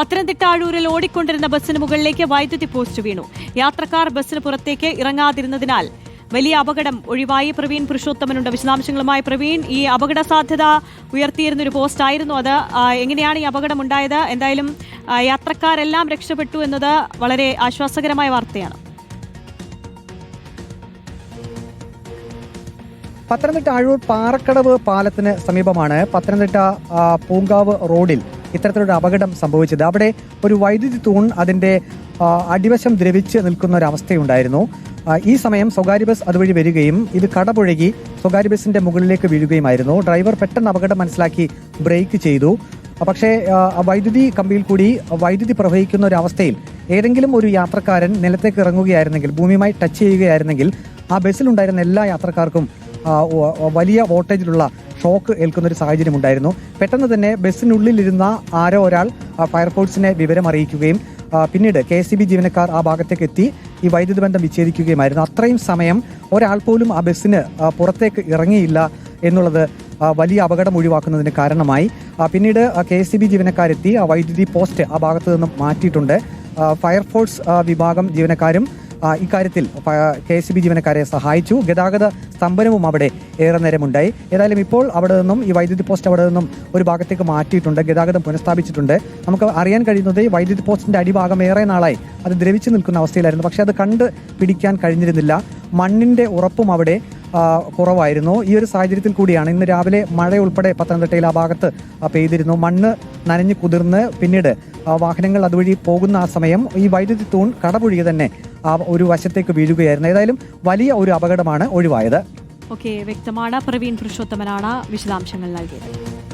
പത്തനംതിട്ട ആഴൂരിൽ ഓടിക്കൊണ്ടിരുന്ന ബസ്സിന് മുകളിലേക്ക് വൈദ്യുതി പോസ്റ്റ് വീണു. യാത്രക്കാർ ബസ്സിന് പുറത്തേക്ക് ഇറങ്ങാതിരുന്നതിനാൽ വലിയ അപകടം ഒഴിവായി. പ്രവീൺ പുരുഷോത്തമനുണ്ട്. വിശദാംശങ്ങളുമായി പ്രവീൺ ഈ അപകട സാധ്യത ഉയർത്തിയിരുന്ന ഒരു പോസ്റ്റ് ആയിരുന്നു അത് എങ്ങനെയാണ് ഈ അപകടം ഉണ്ടായത് എന്തായാലും യാത്രക്കാരെല്ലാം രക്ഷപ്പെട്ടു എന്നത് വളരെ ആശ്വാസകരമായ വാർത്തയാണ്. പത്തനംതിട്ട ആഴൂർ പാറക്കടവ് പാലത്തിന് സമീപമാണ് പത്തനംതിട്ട പൂങ്കാവ് റോഡിൽ ഇത്തരത്തിലൊരു അപകടം സംഭവിച്ചത്. അവിടെ ഒരു വൈദ്യുതി തൂൺ അതിന്റെ അടിവശം ദ്രവിച്ച് നിൽക്കുന്ന ഒരു അവസ്ഥയുണ്ടായിരുന്നു ഈ സമയം സ്വകാര്യ ബസ് അതുവഴി വരികയും ഇത് കടപുഴകി സ്വകാര്യ ബസിന്റെ മുകളിലേക്ക് വീഴുകയുമായിരുന്നു. ഡ്രൈവർ പെട്ടെന്ന് അപകടം മനസ്സിലാക്കി ബ്രേക്ക് ചെയ്തു. പക്ഷേ വൈദ്യുതി കമ്പിയിൽ കൂടി വൈദ്യുതി പ്രവഹിക്കുന്ന ഒരു അവസ്ഥയിൽ ഏതെങ്കിലും ഒരു യാത്രക്കാരൻ നിലത്തേക്ക് ഇറങ്ങുകയായിരുന്നെങ്കിൽ ഭൂമിയുമായി ടച്ച് ചെയ്യുകയായിരുന്നെങ്കിൽ ആ ബസ്സിലുണ്ടായിരുന്ന എല്ലാ യാത്രക്കാർക്കും വലിയ വോൾട്ടേജിലുള്ള ഷോക്ക് ഏൽക്കുന്ന ഒരു സാഹചര്യം ഉണ്ടായിരുന്നു പെട്ടെന്ന് തന്നെ ബസ്സിനുള്ളിലിരുന്ന ആരോ ഒരാൾ ഫയർഫോഴ്സിനെ വിവരം അറിയിക്കുകയും പിന്നീട് കെ എസ് ജീവനക്കാർ ആ ഭാഗത്തേക്ക് എത്തി ഈ വൈദ്യുതി ബന്ധം വിച്ഛേദിക്കുകയുമായിരുന്നു. അത്രയും സമയം ഒരാൾ പോലും ആ ബസ്സിന് പുറത്തേക്ക് ഇറങ്ങിയില്ല എന്നുള്ളത് വലിയ അപകടം ഒഴിവാക്കുന്നതിന് കാരണമായി. പിന്നീട് കെ എസ് സി ബി ജീവനക്കാരെത്തി വൈദ്യുതി പോസ്റ്റ് ആ ഭാഗത്തു നിന്നും മാറ്റിയിട്ടുണ്ട്. ഫയർഫോഴ്സ് വിഭാഗം ജീവനക്കാരും ഇക്കാര്യത്തിൽ കെ എസ് ബി ജീവനക്കാരെ സഹായിച്ചു. ഗതാഗത സ്തംഭനവും അവിടെ ഏറെ നേരമുണ്ടായി. ഏതായാലും ഇപ്പോൾ അവിടെ നിന്നും ഈ വൈദ്യുതി പോസ്റ്റ് അവിടെ നിന്നും ഒരു ഭാഗത്തേക്ക് മാറ്റിയിട്ടുണ്ട്. ഗതാഗതം പുനഃസ്ഥാപിച്ചിട്ടുണ്ട്. നമുക്ക് അറിയാൻ കഴിയുന്നത് വൈദ്യുതി പോസ്റ്റിന്റെ അടിഭാഗം ഏറെ നാളായി. അത് ദ്രവിച്ചു നിൽക്കുന്ന അവസ്ഥയിലായിരുന്നു. പക്ഷേ അത് കണ്ട് പിടിക്കാൻ കഴിഞ്ഞിരുന്നില്ല. മണ്ണിന്റെ ഉറപ്പും അവിടെ കുറവായിരുന്നു. ഈ ഒരു സാഹചര്യത്തിൽ കൂടിയാണ് ഇന്ന് രാവിലെ മഴ ഉൾപ്പെടെ പത്തനംതിട്ടയിൽ ആ ഭാഗത്ത് പെയ്തിരുന്നു. മണ്ണ് നനഞ്ഞു കുതിർന്ന് പിന്നീട് വാഹനങ്ങൾ അതുവഴി പോകുന്ന ആ സമയം ഈ വൈദ്യുതി തൂൺ കടപുഴുകി തന്നെ ഒരു വശത്തേക്ക് വീഴുകയായിരുന്നു. ഏതായാലും വലിയ ഒരു അപകടമാണ് ഒഴിവായത്. ഓക്കെ വ്യക്തമാണ്. പ്രവീൺ പുരുഷോത്തമനാണ് വിശദാംശങ്ങൾ നൽകിയത്.